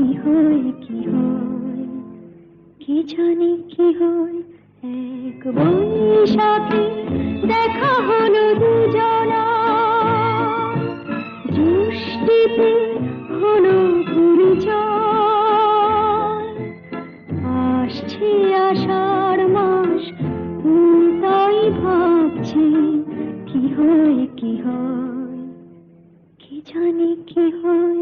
কি হয় কি হয়? কে জানে কি হয়? এক বৈশাখে, দেখা হলো দুজনা। দৃষ্টিতে হলো পরিচয়। আসছে আষাঢ় মাস তাই ভাবছি, কি হয় কি হয়? কি জানি কি হয়?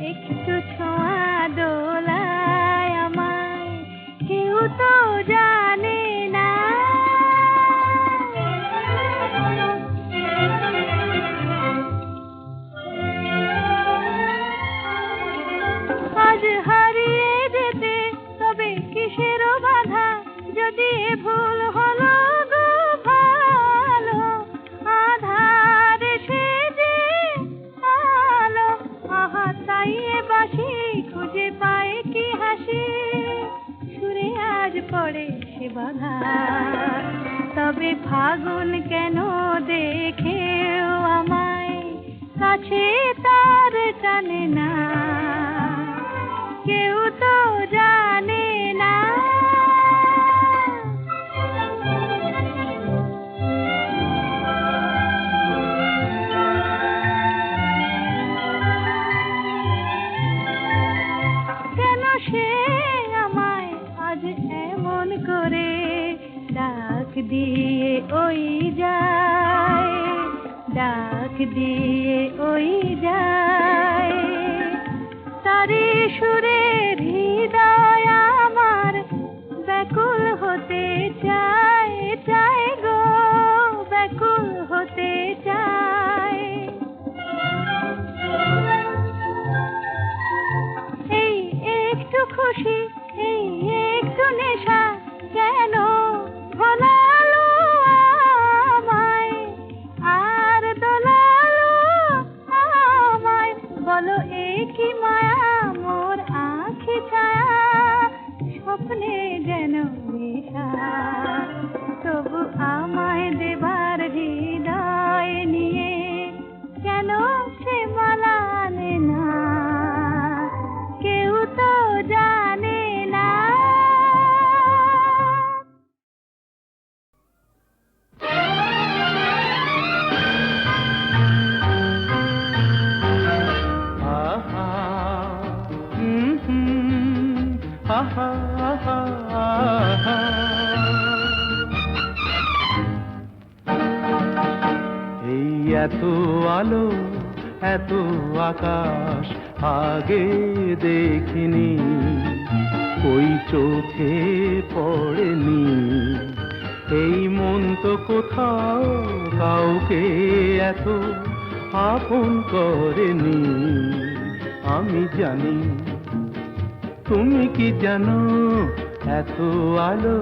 একটু ছোঁয়া দোলায় আমায়। কেউ তো যা বাধা। তবে ফাগুন কেন দেখে আমায় কাছে তার জানে না? কেউ তো যায় দিয়ে ওই যায় ডাক দিয়ে ওই যায়। তারে সুরে এই এত আলো, এত আকাশ আগে দেখিনি, ওই চোখে পড়েনি। এই মন তো কোথাও কাউকে এত আপন করেনি। আমি জানি তুমি কি জানো? এত আলো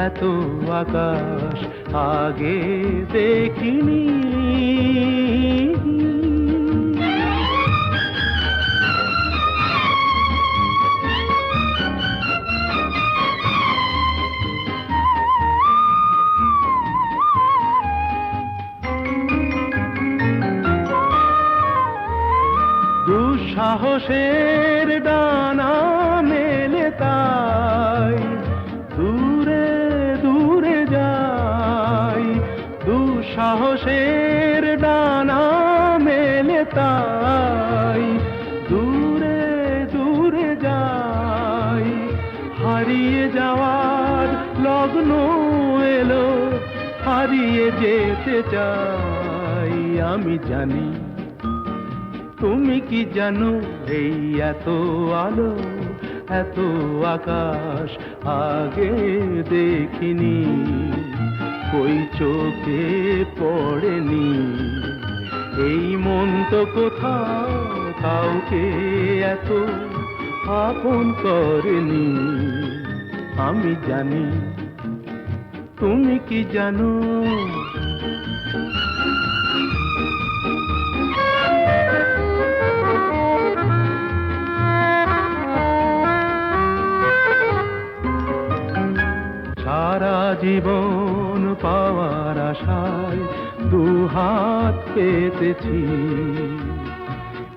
এত আকাশ আগে দেখিনি। হারিয়ে যাওয়ার লগ্ন এলো, হারিয়ে যেতে চাই আমি জানি। তুমি কি জানো এই এত আলো, এত আকাশ আগে দেখিনি। ওই চোখে পড়েনি, এই মন তো কোথাও কাউকে এত আপন করেনি। আমি জানি তুমি কি জানো? সারা জীবন পাওয়ার আশায় দু হাত পেতেছি।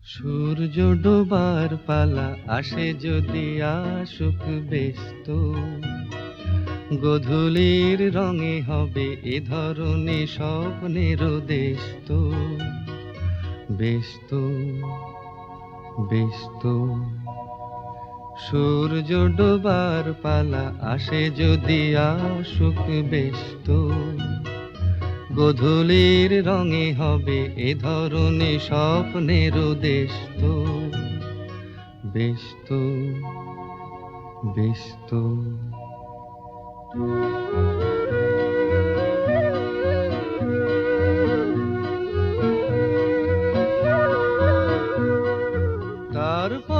সূর্য ডোবার পালা আসে যদি আসুক ব্যস্ত। গধূলির রঙে হবে এ ধরনের স্বপ্নের দেশ তো ব্যস্ত ব্যস্ত। সূর্য ডোবার পালা আসে যদি আসুক বেশ তো। গধূলির রঙে হবে এ ধরনের স্বপ্নের দেশ তো। বেশ তো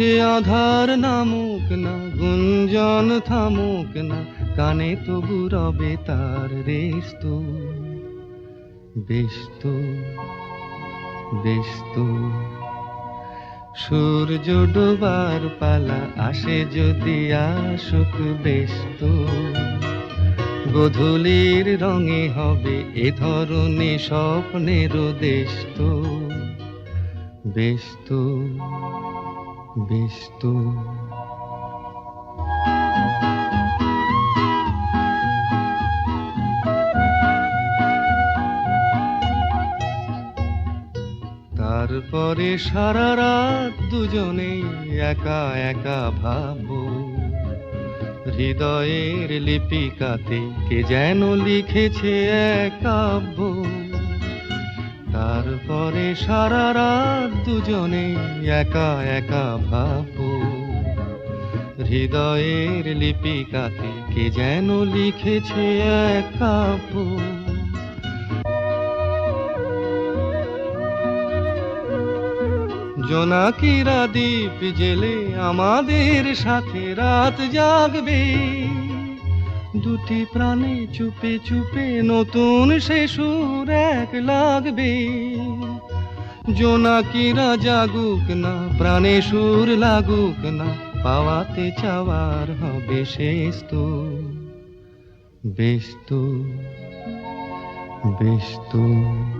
সে আধার নামুক না, গুঞ্জন থামুক না, কানে তবু রবে তার রেশ তো বেশ তো বেশ তো সূর্য ডোবার পালা আসে যদি আসুক বেশ তো গধূলির রঙে হবে এ ধরনের স্বপ্নের দেশ তো। বেশ তো বেশ তারপরে সারা রাত দুজনেই একা একা ভাবো, হৃদয়ের লিপিকাতে কে যেন লিখেছে এক কাব্য তারপরে সারা রাত দুজনে একা একা ভাবো। হৃদয়ের লিপিকাতে কে যেন লিখেছে এক জোনাকিরা দ্বীপ জেলে আমাদের সাথে রাত জাগবে। দুটি প্রাণে চুপে চুপে নতুন সে সুর এক লাগবে। জোনাকিরা জাগুক না, প্রাণে সুর লাগুক না, পাওয়াতে চাওয়ার হবে শেষ তো বেশ তো বেশ তো।